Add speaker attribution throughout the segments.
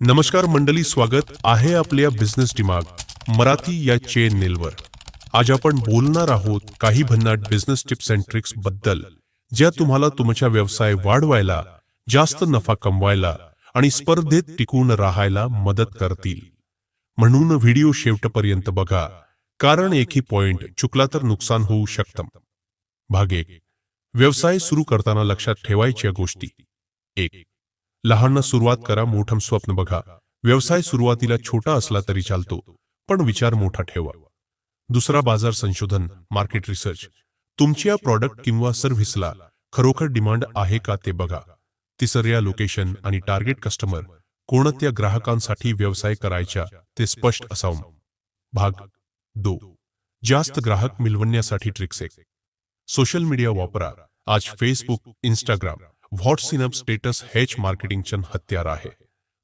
Speaker 1: नमस्कार मंडळी स्वागत आहे आपल्या बिझनेस दिमाग मराठी या चॅनेलवर आज आपण बोलणार आहोत काही भन्नाट बिझनेस टिप्स अँड ट्रिक्सबद्दल ज्या तुम्हाला तुमचा व्यवसाय वाढवायला जास्त नफा कमवायला आणि स्पर्धेत टिकून राहायला मदत करतील. म्हणून व्हिडिओ शेवटपर्यंत बघा कारण एकही पॉइंट चुकला तर नुकसान होऊ शकतं. भाग एक व्यवसाय सुरू करताना लक्षात ठेवायच्या गोष्टी. एक लहान सुरुवात करा मोठं स्वप्न बघा. व्यवसाय सुरुवातीला छोटा असला तरी चालतो पण विचार मोठा ठेवा. दुसरा बाजार संशोधन मार्केट रिसर्च तुमच्या प्रॉडक्ट किंवा सर्व्हिसला खरोखर डिमांड आहे का ते बघा. तिसऱ्या लोकेशन आणि टार्गेट कस्टमर कोणत्या ग्राहकांसाठी व्यवसाय करायचा ते स्पष्ट असावं. भाग दो. जास्त ग्राहक मिळवण्यासाठी ट्रिक्स एक. सोशल मीडिया वापरा. आज फेसबुक इंस्टाग्राम व्हॉट्सअप स्टेटस हेच मार्केटिंगचं हत्यार आहे.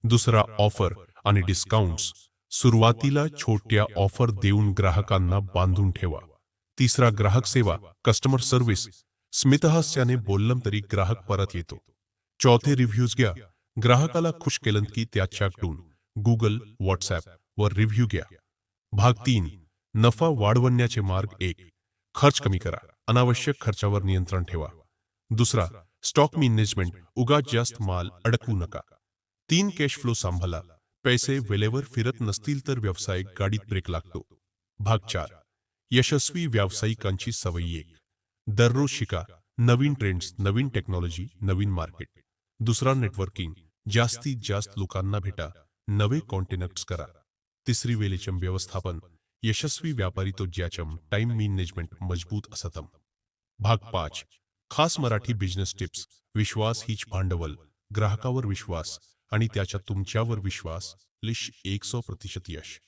Speaker 1: दुसरा ऑफर आणि डिस्काउंट्स. सुरुवातीला छोट्या ऑफर देऊन ग्राहकांना बांधून ठेवा. तिसरा ग्राहक सेवा कस्टमर सर्व्हिस स्मितहास्याने बोललं तरी ग्राहक परत येतो. चौथे रिव्ह्यूज घ्या. ग्राहकाला खुश केलं की त्याच्याकडून गुगल व्हॉट्सॲप वर रिव्ह्यू घ्या. भाग तीन. नफा वाढवण्याचे मार्ग एक. खर्च कमी करा. अनावश्यक खर्चावर नियंत्रण ठेवा. दुसरा स्टॉक मॅनेजमेंट उगाच जास्त माल अडकवू नका. तीन कॅश फ्लो सांभाळा पैसे वेळेवर फिरत नसतील तर व्यवसाय गाडीत ब्रेक लागतो. भाग चार. यशस्वी व्यावसायिकांची सवयी एक. दररोज शिका. नवीन ट्रेंड्स नवीन टेक्नॉलॉजी नवीन मार्केट दुसरा नेटवर्किंग जास्तीत जास्त लोकांना भेटा. नवे कॉन्टेनक्ट्स करा. तिसरी वेळेचम व्यवस्थापन. यशस्वी व्यापारी तो ज्याचम टाइम मॅनेजमेंट मजबूत असतम. भाग पाच. खास मराठी बिझनेस टिप्स विश्वास हीच भांडवल. ग्राहकावर विश्वास आणि त्याच्या तुमच्यावर विश्वास. लिश एक सौ प्रतिशत यश.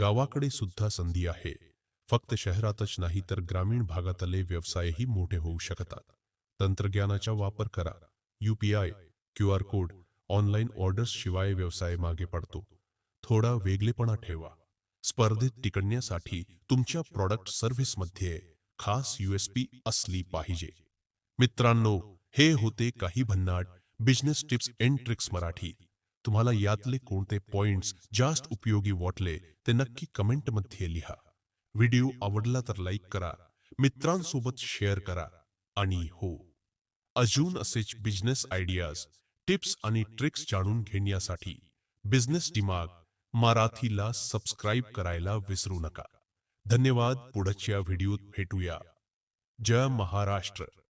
Speaker 1: गावाकडे सुद्धा संधी आहे. फक्त शहरातच नाही तर ग्रामीण भागातले व्यवसायही मोठे होऊ शकतात. तंत्रज्ञानाचा वापर करा. UPI Q R code online orders शिवाय व्यवसाय मागे पडतो. थोडा वेगळेपणा ठेवा. स्पर्धेत टिकण्यासाठी तुमच्या प्रॉडक्ट सर्व्हिसमध्ये खास यूएसपी असली पाहिजे. मित्रांनो हे होते काही भन्नाट business tips and tricks Marathi. तुम्हाला यातले कोणते पॉइंट्स जास्त उपयोगी वाटले ते नक्की कमेंटमध्ये लिहा. व्हिडिओ आवडला तर लाईक करा मित्रांसोबत शेअर करा. आणि हो अजून असेच बिझनेस आयडियाज टिप्स आणि ट्रिक्स जाणून घेण्यासाठी बिझनेस दिमाग मराठीला सबस्क्राईब करायला विसरू नका. धन्यवाद पुढच्या व्हिडिओत भेटूया. जय महाराष्ट्र.